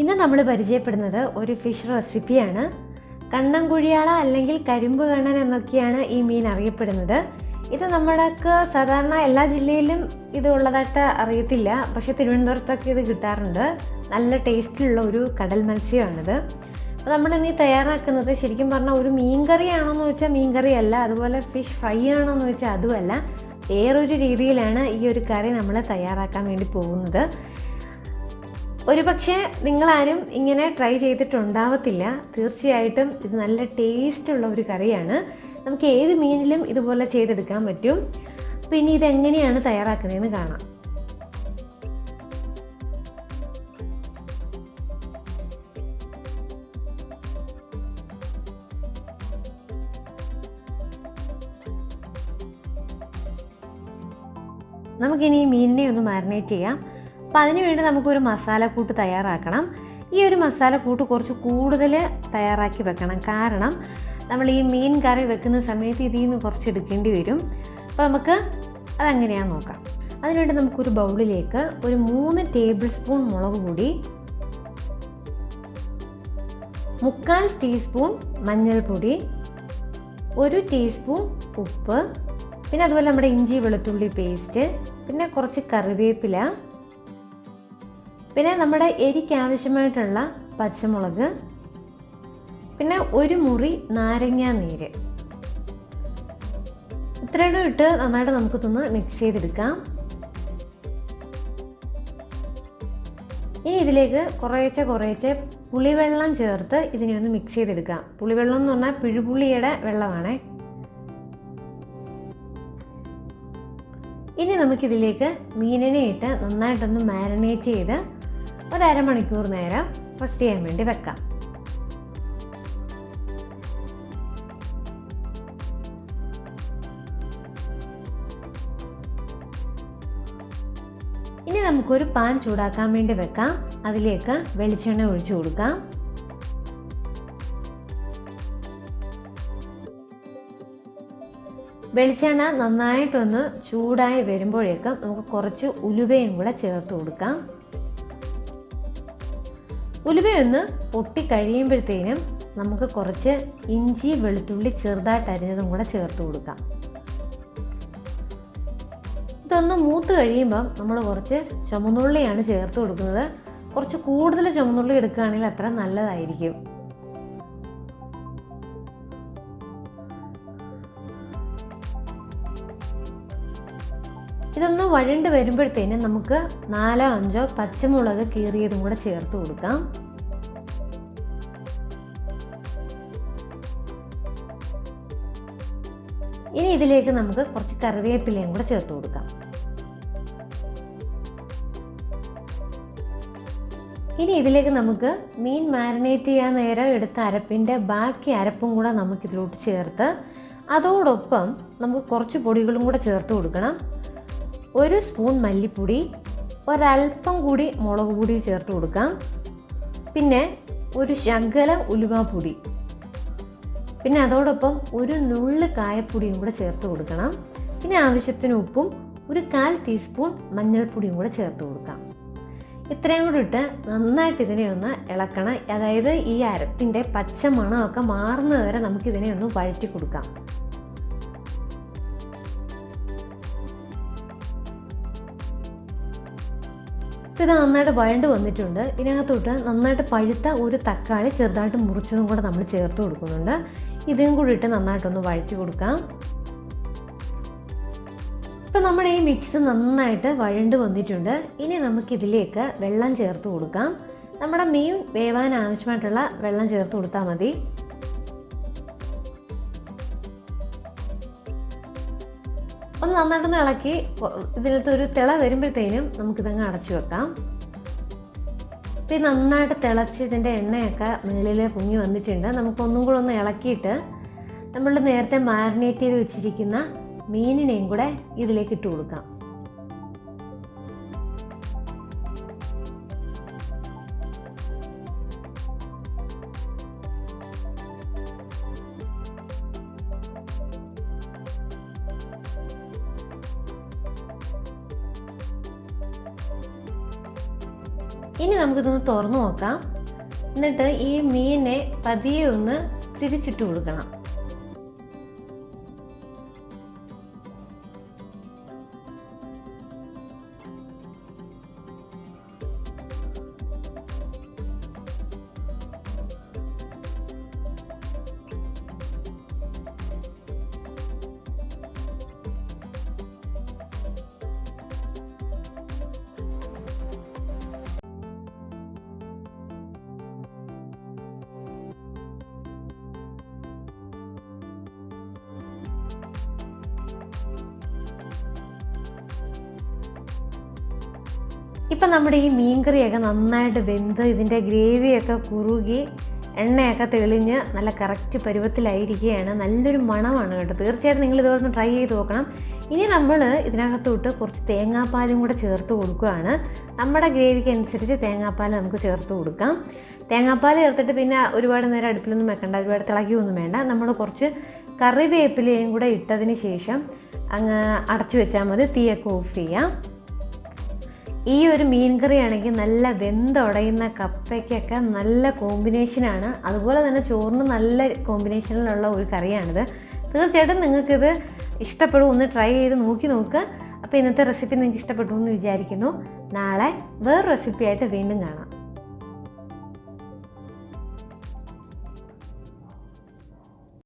ഇന്ന് നമ്മൾ പരിചയപ്പെടുന്നത് ഒരു ഫിഷ് റെസിപ്പിയാണ് കണ്ണം കുഴിയാള അല്ലെങ്കിൽ കരിമ്പ് കണ്ണൻ എന്നൊക്കെയാണ് ഈ മീൻ അറിയപ്പെടുന്നത്. ഇത് നമ്മുടെയൊക്കെ സാധാരണ എല്ലാ ജില്ലയിലും ഇത് ഉള്ളതായിട്ട് അറിയത്തില്ല. പക്ഷെ തിരുവനന്തപുരത്തൊക്കെ ഇത് കിട്ടാറുണ്ട്. നല്ല ടേസ്റ്റിലുള്ള ഒരു കടൽ മത്സ്യമാണിത്. അപ്പോൾ നമ്മൾ ഇനി ഈ തയ്യാറാക്കുന്നത് ശരിക്കും പറഞ്ഞാൽ ഒരു മീൻകറി ആണോ എന്ന് വെച്ചാൽ മീൻകറി അല്ല അതുപോലെ ഫിഷ് ഫ്രൈ ആണോ എന്ന് വെച്ചാൽ അതുമല്ല. വേറൊരു രീതിയിലാണ് ഈ ഒരു കറി നമ്മൾ തയ്യാറാക്കാൻ വേണ്ടി പോകുന്നത്. ഒരുപക്ഷെ നിങ്ങളാരും ഇങ്ങനെ ട്രൈ ചെയ്തിട്ടുണ്ടാവത്തില്ല. തീർച്ചയായിട്ടും ഇത് നല്ല ടേസ്റ്റുള്ള ഒരു കറിയാണ്. നമുക്ക് ഏത് മീനിലും ഇതുപോലെ ചെയ്തെടുക്കാൻ പറ്റും. പിന്നെ ഇതെങ്ങനെയാണ് തയ്യാറാക്കുന്നതെന്ന് കാണാം. നമുക്കിനി മീനിനെ ഒന്ന് മാരിനേറ്റ് ചെയ്യാം. അപ്പോൾ അതിന് വേണ്ടി നമുക്കൊരു മസാലക്കൂട്ട് തയ്യാറാക്കണം. ഈ ഒരു മസാലക്കൂട്ട് കുറച്ച് കൂടുതൽ തയ്യാറാക്കി വെക്കണം. കാരണം നമ്മൾ ഈ മീൻ കറി വെക്കുന്ന സമയത്ത് ഇതിൽ നിന്ന് കുറച്ച് എടുക്കേണ്ടി വരും. അപ്പോൾ നമുക്ക് അതെങ്ങനെയാണെന്ന് നോക്കാം. അതിനുവേണ്ടി നമുക്കൊരു ബൗളിലേക്ക് ഒരു മൂന്ന് ടേബിൾ സ്പൂൺ മുളക് പൊടി മുക്കാൽ ടീസ്പൂൺ മഞ്ഞൾപ്പൊടി ഒരു ടീസ്പൂൺ ഉപ്പ് പിന്നെ അതുപോലെ നമ്മുടെ ഇഞ്ചി വെളുത്തുള്ളി പേസ്റ്റ് പിന്നെ കുറച്ച് കറിവേപ്പില പിന്നെ നമ്മുടെ എരിക്ക് ആവശ്യമായിട്ടുള്ള പച്ചമുളക് പിന്നെ ഒരു മുറി നാരങ്ങ നീര്. ഇത്രയും ഇട്ട് നന്നായിട്ട് നമുക്കിതൊന്ന് മിക്സ് ചെയ്തെടുക്കാം. ഇനി ഇതിലേക്ക് കുറേച്ചെ കുറേച്ചെ പുളിവെള്ളം ചേർത്ത് ഇതിനെ ഒന്ന് മിക്സ് ചെയ്തെടുക്കാം. പുളിവെള്ളം എന്ന് പറഞ്ഞാൽ പിഴുപുള്ളിയുടെ വെള്ളമാണ്. ഇനി നമുക്കിതിലേക്ക് മീനിനെ ഇട്ട് നന്നായിട്ടൊന്ന് മാരിനേറ്റ് ചെയ്ത് ഒരു മണിക്കൂർ നേരം റെസ്റ്റ് ചെയ്യാൻ വേണ്ടി വെക്കാം. ഇനി നമുക്കൊരു പാൻ ചൂടാക്കാൻ വേണ്ടി വെക്കാം. അതിലേക്ക് വെളിച്ചെണ്ണ ഒഴിച്ചു കൊടുക്കാം. വെളിച്ചെണ്ണ നന്നായിട്ടൊന്ന് ചൂടായി വരുമ്പോഴേക്കും നമുക്ക് കുറച്ച് ഉലുവയും കൂടെ ചേർത്ത് കൊടുക്കാം. ഉലുവയൊന്ന് പൊട്ടിക്കഴിയുമ്പോഴത്തേനും നമുക്ക് കുറച്ച് ഇഞ്ചി വെളുത്തുള്ളി ചെറുതായിട്ട് അരിഞ്ഞതും കൂടെ ചേർത്ത് കൊടുക്കാം. ഇതൊന്ന് മൂത്ത് കഴിയുമ്പം നമ്മൾ കുറച്ച് ചുമന്നുള്ളിയാണ് ചേർത്ത് കൊടുക്കുന്നത്. കുറച്ച് കൂടുതൽ ചുമന്നുള്ളി എടുക്കുകയാണെങ്കിൽ അത്ര നല്ലതായിരിക്കും. ഇതൊന്ന് വഴണ്ട് വരുമ്പോഴത്തേനും നമുക്ക് നാലോ അഞ്ചോ പച്ചമുളക് കീറിയതും കൂടെ ചേർത്ത് കൊടുക്കാം. ഇനി ഇതിലേക്ക് നമുക്ക് കുറച്ച് കറിവേപ്പിലയും കൂടെ ചേർത്ത് കൊടുക്കാം. ഇനി ഇതിലേക്ക് നമുക്ക് മീൻ മാരിനേറ്റ് ചെയ്യാൻ നേരം എടുത്ത അരപ്പിന്റെ ബാക്കി അരപ്പും കൂടെ നമുക്കിതിലോട്ട് ചേർത്ത് അതോടൊപ്പം നമുക്ക് കുറച്ച് പൊടികളും കൂടെ ചേർത്ത് കൊടുക്കണം. ഒരു സ്പൂൺ മല്ലിപ്പൊടി ഒരൽപ്പം കൂടി മുളക് പൊടി ചേർത്ത് കൊടുക്കാം. പിന്നെ ഒരു ശകലം ഉലുവാപ്പൊടി. പിന്നെ അതോടൊപ്പം ഒരു നുള്ള് കായപ്പൊടിയും കൂടെ ചേർത്ത് കൊടുക്കണം. പിന്നെ ആവശ്യത്തിന് ഉപ്പും ഒരു കാൽ ടീസ്പൂൺ മഞ്ഞൾപ്പൊടിയും കൂടെ ചേർത്ത് കൊടുക്കാം. ഇത്രയും കൂടി ഇട്ട് നന്നായിട്ട് ഇതിനെ ഒന്ന് ഇളക്കണം. അതായത് ഈ അരപ്പിന്റെ പച്ച മണമൊക്കെ മാറുന്നത് വരെ നമുക്കിതിനെ ഒന്ന് വഴറ്റി കൊടുക്കാം. ഇത് നന്നായിട്ട് വഴണ്ട് വന്നിട്ടുണ്ട്. ഇതിനകത്തോട്ട് നന്നായിട്ട് പഴുത്ത ഒരു തക്കാളി ചെറുതായിട്ട് മുറിച്ചതും കൂടെ നമ്മൾ ചേർത്ത് കൊടുക്കുന്നുണ്ട്. ഇതും കൂടി ഇട്ട് നന്നായിട്ടൊന്ന് വഴറ്റി കൊടുക്കാം. ഇപ്പം നമ്മുടെ ഈ മിക്സ് നന്നായിട്ട് വഴണ്ട് വന്നിട്ടുണ്ട്. ഇനി നമുക്കിതിലേക്ക് വെള്ളം ചേർത്ത് കൊടുക്കാം. നമ്മുടെ മീൻ വേവാൻ ആവശ്യമായിട്ടുള്ള വെള്ളം ചേർത്ത് കൊടുത്താൽ മതി. ഒന്ന് നന്നായിട്ടൊന്ന് ഇളക്കി ഇതിനകത്ത് ഒരു തിള വരുമ്പോഴത്തേനും നമുക്കിതങ്ങ് അടച്ചു വെക്കാം. ഇപ്പം നന്നായിട്ട് തിളച്ച് ഇതിന്റെ എണ്ണയൊക്കെ മുകളിൽ പൊങ്ങി വന്നിട്ടുണ്ട്. നമുക്കൊന്നും കൂടെ ഒന്ന് ഇളക്കിയിട്ട് നമ്മൾ നേരത്തെ മാരിനേറ്റ് ചെയ്ത് വെച്ചിരിക്കുന്ന മീനിനെയും കൂടെ ഇതിലേക്ക് ഇട്ട് കൊടുക്കാം. ഇനി നമുക്കിതൊന്ന് തുറന്നു നോക്കാം. എന്നിട്ട് ഈ മീനെ പതിയെ ഒന്ന് തിരിച്ചിട്ട് കൊടുക്കണം. ഇപ്പം നമ്മുടെ ഈ മീൻകറിയൊക്കെ നന്നായിട്ട് വെന്ത് ഇതിന്റെ ഗ്രേവിയൊക്കെ കുറുകി എണ്ണയൊക്കെ തെളിഞ്ഞ് നല്ല കറക്റ്റ് പരുവത്തിലായിരിക്കുകയാണ്. നല്ലൊരു മണമാണ് കേട്ടോ. തീർച്ചയായിട്ടും നിങ്ങൾ ഇതുപോലെ ട്രൈ ചെയ്ത് നോക്കണം. ഇനി നമ്മൾ ഇതിനകത്തോട്ട് കുറച്ച് തേങ്ങാപ്പാലും കൂടെ ചേർത്ത് കൊടുക്കുകയാണ്. നമ്മുടെ ഗ്രേവിക്ക് അനുസരിച്ച് തേങ്ങാപ്പാൽ നമുക്ക് ചേർത്ത് കൊടുക്കാം. തേങ്ങാപ്പാൽ ചേർത്തിട്ട് പിന്നെ ഒരുപാട് നേരം അടുപ്പിലൊന്നും വെക്കണ്ട ഒരുപാട് തിളക്കിയൊന്നും വേണ്ട. നമ്മൾ കുറച്ച് കറിവേപ്പിലയും കൂടെ ഇട്ടതിന് ശേഷം അങ്ങ് അടച്ചു വെച്ചാൽ മതി. തീയൊക്കെ ഓഫ് ചെയ്യാം. ഈ ഒരു മീൻ കറി ആണെങ്കിൽ നല്ല വെന്തുടയുന്ന കപ്പയ്ക്കൊക്കെ നല്ല കോമ്പിനേഷനാണ്. അതുപോലെ തന്നെ ചോറിന് നല്ല കോമ്പിനേഷനിലുള്ള ഒരു കറിയാണിത്. തീർച്ചയായിട്ടും നിങ്ങൾക്കിത് ഇഷ്ടപ്പെടും ഒന്ന് ട്രൈ ചെയ്ത് നോക്കി നോക്കുക അപ്പോൾ ഇന്നത്തെ റെസിപ്പി നിങ്ങൾക്ക് ഇഷ്ടപ്പെട്ടു എന്ന് വിചാരിക്കുന്നു. നാളെ വേറെ റെസിപ്പിയായിട്ട് വീണ്ടും കാണാം.